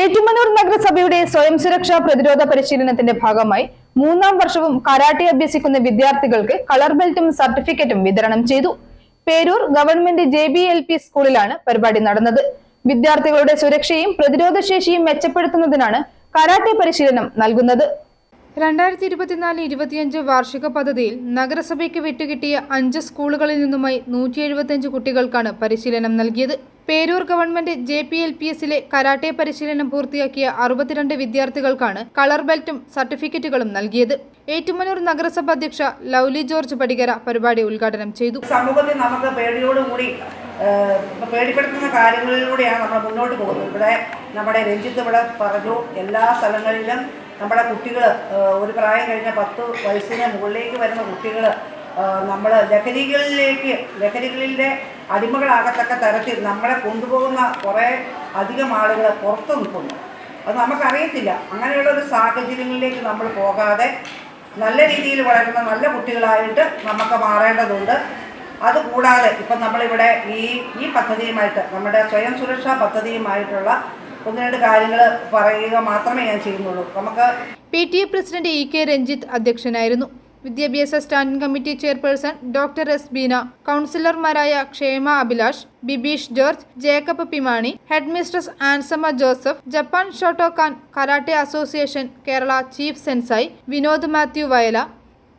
ഏറ്റുമാനൂർ നഗരസഭയുടെ സ്വയം സുരക്ഷാ പ്രതിരോധ പരിശീലനത്തിന്റെ ഭാഗമായി മൂന്നാം വർഷവും കരാട്ടെ അഭ്യസിക്കുന്ന വിദ്യാർത്ഥികൾക്ക് കളർ ബെൽറ്റും സർട്ടിഫിക്കറ്റും വിതരണം ചെയ്തു. പേരൂർ ഗവൺമെന്റ് ജെ സ്കൂളിലാണ് പരിപാടി നടന്നത്. വിദ്യാർത്ഥികളുടെ സുരക്ഷയും പ്രതിരോധശേഷിയും മെച്ചപ്പെടുത്തുന്നതിനാണ് കരാട്ടെ പരിശീലനം നൽകുന്നത്. രണ്ടായിരത്തി ഇരുപത്തിനാല് ഇരുപത്തിയഞ്ച് വാർഷിക പദ്ധതിയിൽ നഗരസഭയ്ക്ക് വിട്ടുകിട്ടിയ അഞ്ച് സ്കൂളുകളിൽ നിന്നുമായി നൂറ്റി കുട്ടികൾക്കാണ് പരിശീലനം നൽകിയത്. Perur government J P L P എസിലെ കരാട്ടെ പരിശീലനം പൂർത്തിയാക്കിയ അറുപത്തിരണ്ട് വിദ്യാർത്ഥികൾക്കാണ് കളർ ബെൽറ്റും സർട്ടിഫിക്കറ്റുകളും നൽകിയത്. ഏറ്റുമനൂർ നഗരസഭ അധ്യക്ഷ ലൗലി ജോർജ് പടികര പരിപാടി ഉദ്ഘാടനം ചെയ്തു. സമൂഹത്തിൽ നമുക്ക് പേടിയോടുകൂടി പേടിപ്പെടുത്തുന്ന കാര്യങ്ങളിലൂടെയാണ് നമ്മൾ മുന്നോട്ട് പോകുന്നത്. ഇവിടെ നമ്മുടെ രഞ്ജിത്ത് ഇവിടെ പറഞ്ഞു എല്ലാ സ്ഥലങ്ങളിലും നമ്മുടെ കുട്ടികൾ ഒരു പ്രായം കഴിഞ്ഞ പത്ത് വയസ്സിന് മുകളിലേക്ക് വരുന്ന കുട്ടികൾ നമ്മൾ ലഹരികളിലേക്ക് ലഹരികളിലെ അടിമകളാകത്തക്ക തരത്തിൽ നമ്മളെ കൊണ്ടുപോകുന്ന കുറേ അധികം ആളുകൾ പുറത്ത് നിൽക്കുന്നു. അത് നമുക്കറിയത്തില്ല. അങ്ങനെയുള്ള ഒരു സാഹചര്യങ്ങളിലേക്ക് നമ്മൾ പോകാതെ നല്ല രീതിയിൽ വളരുന്ന നല്ല കുട്ടികളായിട്ട് നമുക്ക് മാറേണ്ടതുണ്ട്. അതുകൂടാതെ ഇപ്പം നമ്മളിവിടെ ഈ ഈ പദ്ധതിയുമായിട്ട് നമ്മുടെ സ്വയം സുരക്ഷാ പദ്ധതിയുമായിട്ടുള്ള ഒന്ന് രണ്ട് കാര്യങ്ങൾ പറയുക മാത്രമേ ഞാൻ ചെയ്യുന്നുള്ളൂ. നമുക്ക് P T A president E K Ranjith അധ്യക്ഷനായിരുന്നു. വിദ്യാഭ്യാസ standing committee chairperson doctor S Beena കൗൺസിലർമാരായ Kshema Abhilash Bibeesh George Jacob പിമാണി head mistress Ansamma Joseph Japan Shotokan karate association Kerala chief sensei Vinod Mathew Vayala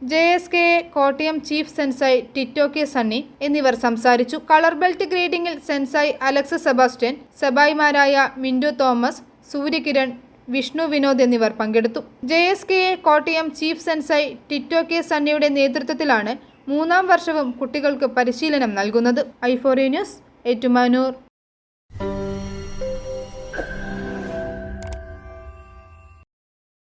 J S K Kottayam chief sensei Tito K Sunny എന്നിവർ സംസാരിച്ചു. Colour belt ഗ്രേഡിംഗിൽ sensei Alex Sebastian സെബായിമാരായ Mindu Thomas Suryakiran Vishnu Vinod എന്നിവർ പങ്കെടുത്തു. J S K A Kottayam chief sensei Tito K സണ്ണിയുടെ നേതൃത്വത്തിലാണ് മൂന്നാം വർഷവും കുട്ടികൾക്ക് പരിശീലനം നൽകുന്നത്. ഐഫോറി ന്യൂസ് ഏറ്റുമാനൂർ.